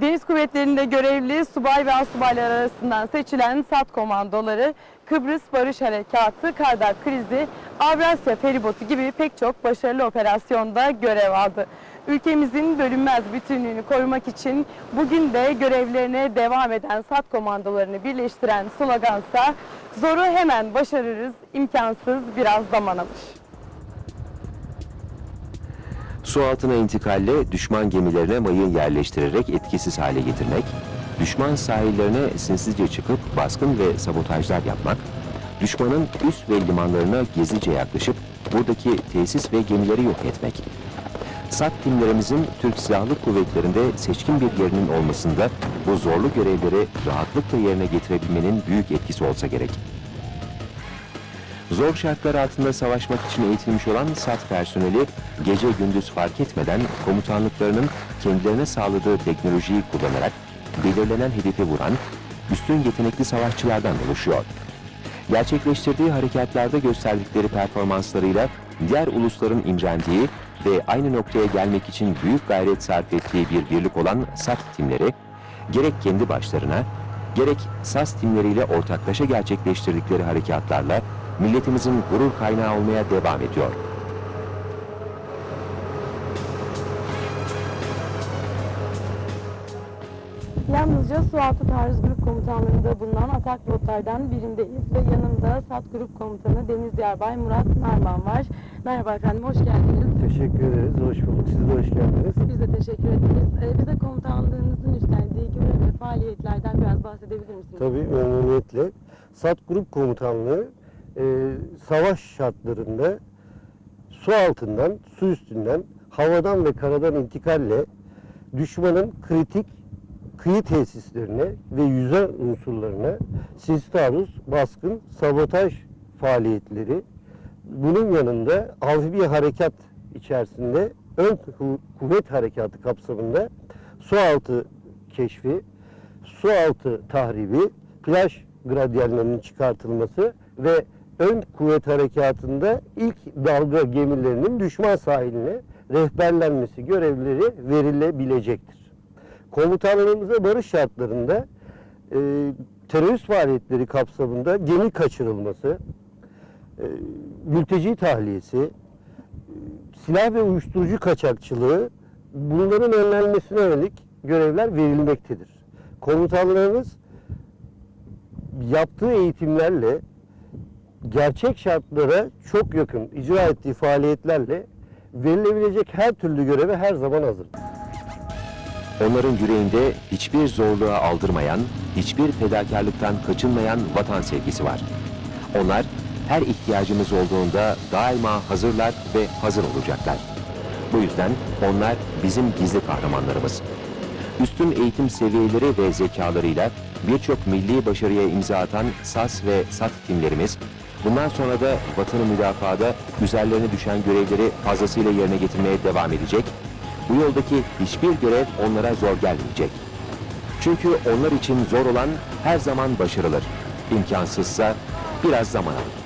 Deniz Kuvvetleri'nde görevli subay ve asubaylar arasından seçilen SAT komandoları Kıbrıs Barış Harekatı, Kardar Krizi, Avrasya Feribotu gibi pek çok başarılı operasyonda görev aldı. Ülkemizin bölünmez bütünlüğünü korumak için bugün de görevlerine devam eden SAT komandolarını birleştiren slogansa zoru hemen başarırız, imkansız biraz zaman alır. Su altına intikalle düşman gemilerine mayın yerleştirerek etkisiz hale getirmek, düşman sahillerine sinsizce çıkıp baskın ve sabotajlar yapmak, düşmanın üs ve limanlarına gizlice yaklaşıp buradaki tesis ve gemileri yok etmek. SAT timlerimizin Türk Silahlı Kuvvetleri'nde seçkin bir yerinin olmasında bu zorlu görevleri rahatlıkla yerine getirebilmenin büyük etkisi olsa gerek. Zor şartlar altında savaşmak için eğitilmiş olan SAT personeli gece gündüz fark etmeden komutanlıklarının kendilerine sağladığı teknolojiyi kullanarak belirlenen hedefe vuran üstün yetenekli savaşçılardan oluşuyor. Gerçekleştirdiği harekatlarda gösterdikleri performanslarıyla diğer ulusların imrendiği ve aynı noktaya gelmek için büyük gayret sarf ettiği bir birlik olan SAT timleri gerek kendi başlarına gerek SAS timleriyle ortaklaşa gerçekleştirdikleri harekatlarla milletimizin gurur kaynağı olmaya devam ediyor. Yalnızca Sualtı Taarruz Grup Komutanlığı'nda bulunan atak botlardan birindeyiz ve yanımda SAT Grup Komutanı Deniz Yarbay Murat Narman var. Merhaba efendim, hoş geldiniz. Teşekkür ederiz. Hoş bulduk. Siz de hoş geldiniz. Biz de teşekkür ederiz. Ee, bize komutanlığınızın üstlendiği görev ve faaliyetlerden biraz bahsedebilir misiniz? Tabii memnuniyetle. SAT Grup Komutanlığı e, savaş şartlarında su altından, su üstünden, havadan ve karadan intikalle düşmanın kritik kıyı tesislerine ve yüze unsurlarına taarruz, baskın, sabotaj faaliyetleri bunun yanında amfibi harekat içerisinde ön ku- kuvvet harekatı kapsamında su altı keşfi, su altı tahribi, plaj gradyallerinin çıkartılması ve ön kuvvet harekatında ilk dalga gemilerinin düşman sahiline rehberlenmesi görevleri verilebilecektir. Komutanlarımıza barış şartlarında e, terörist faaliyetleri kapsamında gemi kaçırılması, e, mülteci tahliyesi, e, silah ve uyuşturucu kaçakçılığı bunların önlenmesine yönelik görevler verilmektedir. Komutanlarımız yaptığı eğitimlerle gerçek şartlara çok yakın icra ettiği faaliyetlerle verilebilecek her türlü göreve her zaman hazır. Onların yüreğinde hiçbir zorluğa aldırmayan, hiçbir fedakarlıktan kaçınmayan vatan sevgisi var. Onlar her ihtiyacımız olduğunda daima hazırlar ve hazır olacaklar. Bu yüzden onlar bizim gizli kahramanlarımız. Üstün eğitim seviyeleri ve zekalarıyla birçok milli başarıya imza atan SAS ve SAT timlerimiz, bundan sonra da vatanı müdafaada üzerlerine düşen görevleri fazlasıyla yerine getirmeye devam edecek. Bu yoldaki hiçbir görev onlara zor gelmeyecek. Çünkü onlar için zor olan her zaman başarılır. İmkansızsa biraz zaman alır.